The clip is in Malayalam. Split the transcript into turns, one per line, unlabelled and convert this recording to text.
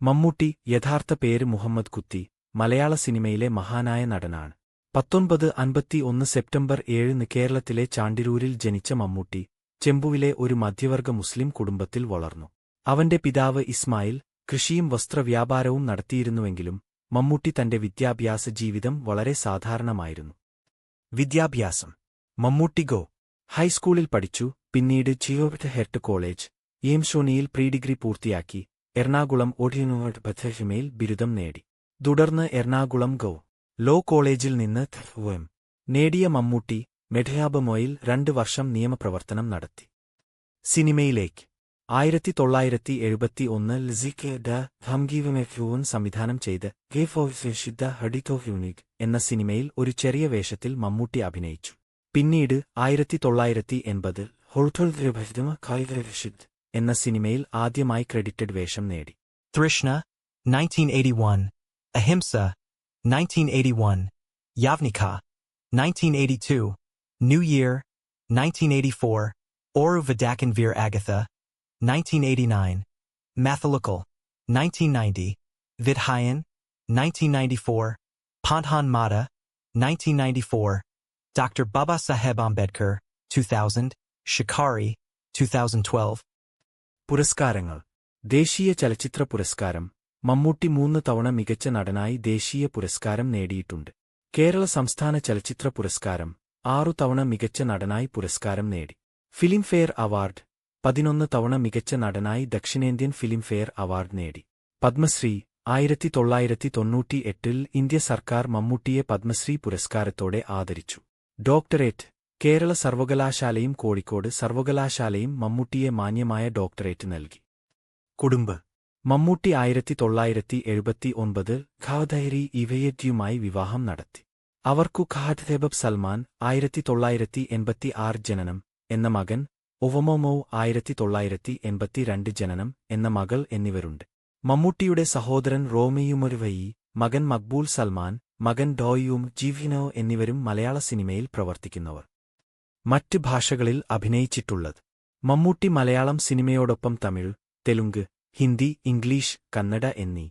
മമ്മൂട്ടി യഥാർത്ഥ പേര് മുഹമ്മദ് കുത്തി മലയാള സിനിമയിലെ മഹാനായ നടനാണ്. പത്തൊൻപത് അൻപത്തി ഒന്ന് സെപ്റ്റംബർ ഏഴിന് കേരളത്തിലെ ചാണ്ടിരൂരിൽ ജനിച്ച മമ്മൂട്ടി ചെമ്പുവിലെ ഒരു മധ്യവർഗ മുസ്ലിം കുടുംബത്തിൽ വളർന്നു. അവന്റെ പിതാവ് ഇസ്മായിൽ കൃഷിയും വസ്ത്രവ്യാപാരവും നടത്തിയിരുന്നുവെങ്കിലും മമ്മൂട്ടി തന്റെ വിദ്യാഭ്യാസ ജീവിതം വളരെ സാധാരണമായിരുന്നു. വിദ്യാഭ്യാസം. മമ്മൂട്ടി ഗോ. ഹൈസ്കൂളിൽ പഠിച്ചു പിന്നീട് ചിയോട്ട് ഹെർട്ട് കോളേജ് എയിംഷോണിയിൽ പ്രീ ഡിഗ്രി പൂർത്തിയാക്കി എറണാകുളം ഒഡിയൂണിവേഴ്സിറ്റി ബഥഹിമയിൽ ബിരുദം നേടി. തുടർന്ന് എറണാകുളം ഗൗ. ലോ കോളേജിൽ നിന്ന് എം നേടിയ മമ്മൂട്ടി മെഡയാബമോയിൽ രണ്ട് വർഷം നിയമപ്രവർത്തനം നടത്തി. സിനിമയിലേക്ക്. ആയിരത്തി തൊള്ളായിരത്തി എഴുപത്തി ഒന്ന് ലിസിക്ക് ഡ ഹംഗീവമെഫ്യൂൻ സംവിധാനം ചെയ്ത് ഗേഫ് ഓഫ് ഗേ ഹഡിതോ ഹ്യൂണിക് എന്ന സിനിമയിൽ ഒരു ചെറിയ വേഷത്തിൽ മമ്മൂട്ടി അഭിനയിച്ചു. പിന്നീട് ആയിരത്തി തൊള്ളായിരത്തി എൺപതിൽ ഹോൾട്ടോൾ കായികഷിദ് എന്ന സിനിമയിൽ ആദ്യമായി ക്രെഡിറ്റഡ് വേഷം നേടി
Thrishna, 1981. Ahimsa, 1981. Yavnika, 1982. New Year, 1984. Oru Vidakanvir Agatha, 1989. Mathilukal, 1990. Vidhayan, 1994. Panthan Mata, 1994. Dr. Baba Saheb Ambedkar, 2000. Shikari, 2012.
പുരസ്കാരങ്ങൾ. ദേശീയ ചലച്ചിത്ര പുരസ്കാരം. മമ്മൂട്ടി മൂന്ന് തവണ മികച്ച നടനായി ദേശീയ പുരസ്കാരം നേടിയിട്ടുണ്ട്. കേരള സംസ്ഥാന ചലച്ചിത്ര പുരസ്കാരം. ആറു തവണ മികച്ച നടനായി പുരസ്കാരം നേടി. Filmfare award. പതിനൊന്ന് തവണ മികച്ച നടനായി ദക്ഷിണേന്ത്യൻ ഫിലിംഫെയർ അവാർഡ് നേടി. പത്മശ്രീ. ആയിരത്തി തൊള്ളായിരത്തി തൊണ്ണൂറ്റി എട്ടിൽ ഇന്ത്യ സർക്കാർ മമ്മൂട്ടിയെ പത്മശ്രീ പുരസ്കാരത്തോടെ ആദരിച്ചു. ഡോക്ടറേറ്റ്. കേരള സർവകലാശാലയും കോഴിക്കോട് സർവകലാശാലയും മമ്മൂട്ടിയെ മാന്യമായ ഡോക്ടറേറ്റ് നൽകി. കുടുംബ്. മമ്മൂട്ടി ആയിരത്തി തൊള്ളായിരത്തി എഴുപത്തി ഒൻപത് ഖാദൈരി ഇവയറ്റ്യുമായി വിവാഹം നടത്തി. അവർക്കു ഖാദ്ദേബബ് സൽമാൻ ആയിരത്തി തൊള്ളായിരത്തി എൺപത്തി ആറ് ജനനം എന്ന മകൻ ഒവമോമോ ആയിരത്തി തൊള്ളായിരത്തി എൺപത്തിരണ്ട് ജനനം എന്ന മകൾ എന്നിവരുണ്ട്. മമ്മൂട്ടിയുടെ സഹോദരൻ റോമിയുമൊരുവയി മകൻ മക്ബൂൽ സൽമാൻ മകൻ ഡോയും ജീവിനോ എന്നിവരും മലയാള സിനിമയിൽ പ്രവർത്തിക്കുന്നവർ. മറ്റ് ഭാഷകളിൽ അഭിനയിച്ചിട്ടുള്ളത്. മമ്മൂട്ടി മലയാളം സിനിമയോടൊപ്പം തമിഴ് തെലുങ്ക് ഹിന്ദി ഇംഗ്ലീഷ് കന്നഡ എന്നീ